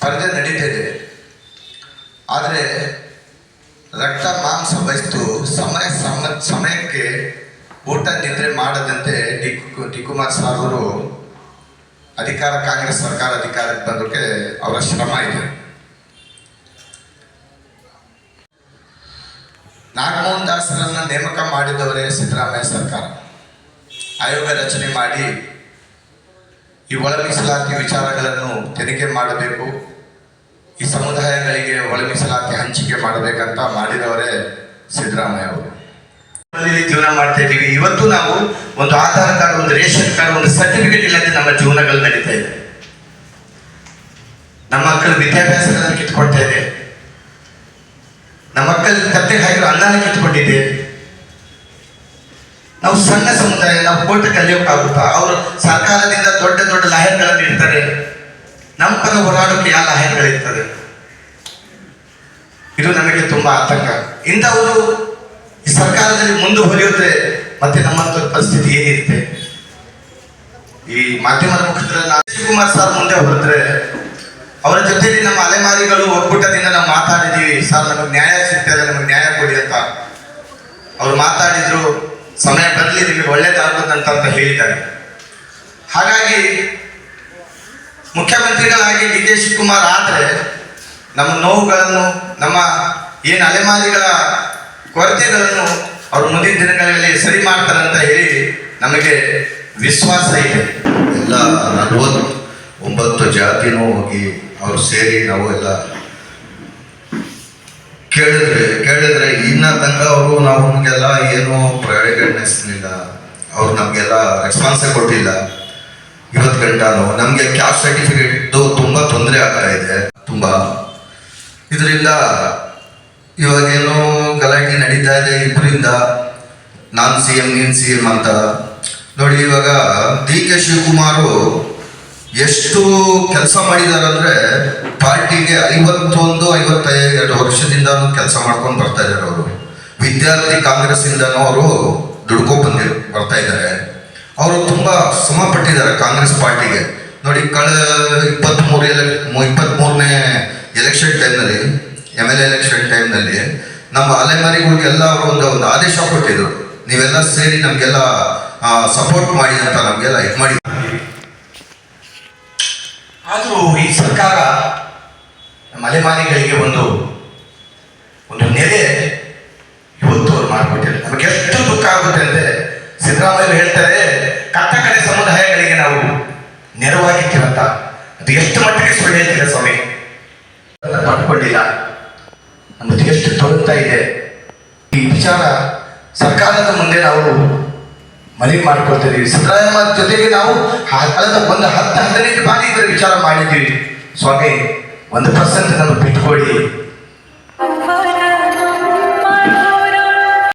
ಸ್ಪರ್ಧೆ ನಡೀತಿದೆ. ಆದರೆ ರಕ್ತ ಮಾಂಸ ಬಯಸ್ತು ಸಮಯ ಸಮ, ಸಮಯಕ್ಕೆ ಊಟ ನಿದ್ರೆ ಮಾಡದಂತೆ ಡಿ ಡಿ ಕುಮಾರ್ ಸಾರ್ ಅವರು ಅಧಿಕಾರ, ಕಾಂಗ್ರೆಸ್ ಸರ್ಕಾರ ಅಧಿಕಾರಕ್ಕೆ ಬಂದಕ್ಕೆ ಅವರ ಶ್ರಮ ಇದೆ. ನಾಗಮೋಹನ್ ದಾಸರನ್ನ ನೇಮಕ ಮಾಡಿದವರೇ ಸಿದ್ದರಾಮಯ್ಯ ಸರ್ಕಾರ. ಆಯೋಗ ರಚನೆ ಮಾಡಿ ಈ ಒಳ ಮೀಸಲಾತಿ ವಿಚಾರಗಳನ್ನು ತನಿಖೆ ಮಾಡಬೇಕು. ಈ ಸಮುದಾಯಗಳಿಗೆ ಒಳ ಹಂಚಿಕೆ ಮಾಡಬೇಕಂತ ಮಾಡಿದವರೇ ಸಿದ್ದರಾಮಯ್ಯ ಅವರು. ಜೀವನ ಮಾಡ್ತಾ ಇದ್ದೀವಿ. ಇವತ್ತು ನಾವು ಒಂದು ಆಧಾರ್ ಕಾರ್ಡ್, ಒಂದು ರೇಷನ್ ಕಾರ್ಡ್, ಒಂದು ಸರ್ಟಿಫಿಕೇಟ್ ಇಲ್ಲದೆ ನಮ್ಮ ಜೀವನಗಳು ನಡೀತಾ ಇದೆ. ನಮ್ಮ ಮಕ್ಕಳ ವಿದ್ಯಾಭ್ಯಾಸಗಳನ್ನು ಕಿತ್ಕೊಳ್ತಾ ಇದೆ. ನಮ್ಮ ಮಕ್ಕಳ ಕತ್ತೆ ಹಾಕಿರೋ ಅನ್ನನ ಕಿತ್ಕೊಂಡಿದೆ. ನಾವು ಸಣ್ಣ ಸಮುದಾಯ, ನಾವು ಕೋರ್ಟ್ ಕಲಿಯೋಕ್ಕಾಗುತ್ತಾ? ಅವರು ಸರ್ಕಾರದಿಂದ ದೊಡ್ಡ ದೊಡ್ಡ ಲಾಯರ್ಗಳನ್ನು ಇಡ್ತಾರೆ. ನಮ್ಮ ಪರ ಹೋರಾಡೋಕೆ ಯಾವ ಲಾಯರ್ಗಳಿರ್ತದೆ ಇದು ನಮಗೆ ತುಂಬಾ ಆತಂಕ. ಇಂಥವರು ಈ ಸರ್ಕಾರದಲ್ಲಿ ಮುಂದುವರಿಯುತ್ತೆ ಮತ್ತೆ ನಮ್ಮಂತ ಪರಿಸ್ಥಿತಿ ಏನಿರುತ್ತೆ? ಈ ಮಾಧ್ಯಮದ ಮುಖಾಂತರ ಶಿವಕುಮಾರ್ ಸರ್ ಮುಂದೆ ಹೊರಟ್ರೆ ಅವರ ಜೊತೆಯಲ್ಲಿ ನಮ್ಮ ಅಲೆಮಾರಿಗಳು ಒಕ್ಕೂಟದಿಂದ ನಾವು ಮಾತಾಡಿದೀವಿ ಸರ್, ನಮಗೆ ನ್ಯಾಯ ಸಿಗ್ತದೆ ನಮಗೆ ನ್ಯಾಯ ಕೊಡಿ ಅಂತ. ಅವ್ರು ಮಾತಾಡಿದ್ರು, ಸಮಯ ಬರಲಿ, ನಿಮಗೆ ಒಳ್ಳೇದಾಗುತ್ತಂತ ಅಂತ ಹೇಳಿದ್ದಾರೆ. ಹಾಗಾಗಿ ಮುಖ್ಯಮಂತ್ರಿಗಳಾಗಿ ಡಿ ಕೆ ಶಿವಕುಮಾರ್ ಆದರೆ ನಮ್ಮ ನೋವುಗಳನ್ನು, ನಮ್ಮ ಏನು ಅಲೆಮಾರಿಗಳ ಕೊರತೆಗಳನ್ನು ಅವರು ಮುಂದಿನ ದಿನಗಳಲ್ಲಿ ಸರಿ ಮಾಡ್ತಾರೆ ಅಂತ ಹೇಳಿ ನಮಗೆ ವಿಶ್ವಾಸ ಇದೆ. ಎಲ್ಲ ನಲವತ್ತು ಒಂಬತ್ತು ಜಾತಿನೂ ಹೋಗಿ ಅವರು ಸೇರಿ ನಾವು ಎಲ್ಲ ಕೇಳಿದ್ರೆ ಕೇಳಿದ್ರೆ ಇನ್ನ ತಂಗ ಅವರು ನಾವು ನಮಗೆಲ್ಲ ಏನು ನಡೆಸಲಿಲ್ಲ ಅವ್ರು ನಮಗೆಲ್ಲ ರೆಸ್ಪಾನ್ಸೇ ಕೊಟ್ಟಿಲ್ಲ. ಇವತ್ತು ಗಂಟಾನು ನಮಗೆ ಕ್ಯಾಸ್ಟ್ ಸರ್ಟಿಫಿಕೇಟ್ ತುಂಬಾ ತೊಂದರೆ ಆಗ್ತಾ ಇದೆ. ತುಂಬಾ. ಇದರಿಂದ ಇವಾಗೇನೋ ಗಲಾಟೆ ನಡೀತಾ ಇದೆ ಇಬ್ಬರಿಂದ ನಾನ್ ಸಿ ಎಂ, ನೀನ್ ಸಿ ಎಂ ಅಂತ. ನೋಡಿ, ಇವಾಗ ಡಿ ಕೆ ಶಿವಕುಮಾರು ಎಷ್ಟು ಕೆಲಸ ಮಾಡಿದ್ದಾರೆ ಅಂದ್ರೆ ಪಾರ್ಟಿಗೆ ಐವತ್ತೊಂದು, ಐವತ್ತೈದು ವರ್ಷದಿಂದ ಕೆಲಸ ಮಾಡ್ಕೊಂಡು ಬರ್ತಾ ಇದ್ದಾರೆ ಅವರು. ವಿದ್ಯಾರ್ಥಿ ಕಾಂಗ್ರೆಸ್ ಇಂದನೂ ಅವರು ದುಡ್ಕೊ ಬಂದಿರು ಬರ್ತಾ ಇದ್ದಾರೆ. ಅವರು ತುಂಬ ಶ್ರಮ ಪಟ್ಟಿದ್ದಾರೆ ಕಾಂಗ್ರೆಸ್ ಪಾರ್ಟಿಗೆ. ನೋಡಿ, ಕಳೆದ ಇಪ್ಪತ್ತ್ಮೂರು ಎಲೆ ಇಪ್ಪತ್ತ್ಮೂರನೇ ಎಲೆಕ್ಷನ್ ಟೈಮ್ನಲ್ಲಿ, ಎಂ ಎಲ್ ಎಲೆಕ್ಷನ್ ಟೈಮ್ನಲ್ಲಿ ನಮ್ಮ ಅಲೆಮಾರಿಗಳಿಗೆಲ್ಲ ಅವರು ಒಂದು ಒಂದು ಆದೇಶ ಕೊಟ್ಟಿದ್ರು. ನೀವೆಲ್ಲ ಸೇರಿ ನಮಗೆಲ್ಲ ಸಪೋರ್ಟ್ ಮಾಡಿ ಅಂತ ನಮಗೆಲ್ಲ ಇದು ಮಾಡಿ. ಆದರೂ ಈ ಸರ್ಕಾರ ನಮ್ಮ ಅಲೆಮಾರಿಗಳಿಗೆ ಒಂದು ಒಂದು ನೆಲೆ ಇವತ್ತು ಅವ್ರು ಮಾಡಿಕೊಟ್ಟಿದ್ದಾರೆ. ನಮಗೆ ಎಷ್ಟು ದುಃಖ ಆಗುತ್ತೆ ಅಂದರೆ ಸಿದ್ದರಾಮಯ್ಯ ಹೇಳ್ತಾರೆ ಕಟ್ಟ ಸಮುದಾಯಗಳಿಗೆ ನಾವು ನೆರವಾಗಿರ್ತೀವಂತ ಅದು ಎಷ್ಟು ಮಟ್ಟಿಗೆ ಸುಳ್ಳು ಹೇಳ್ತೀರ ಸ್ವಾಮಿ? ಪಡ್ಕೊಂಡಿಲ್ಲ ಅನ್ನೋದು ಎಷ್ಟು ತೊಂತಾ ಇದೆ. ಈ ವಿಚಾರ ಸರ್ಕಾರದ ಮುಂದೆ ನಾವು ಮನವಿ ಮಾಡ್ಕೊಳ್ತಿದ್ದೀವಿ. ಸಿದ್ದರಾಮಯ್ಯ ಜೊತೆಗೆ ನಾವು ಕಳೆದ ಒಂದು ಹತ್ತು ಹದಿನೈದು ಬಾರಿ ಇದರ ವಿಚಾರ ಮಾಡಿದ್ದೀವಿ. ಸ್ವಾಮಿ, ಒಂದು ಪರ್ಸೆಂಟ್ ನಮಗೆ ಬಿಟ್ಕೊಡಿ.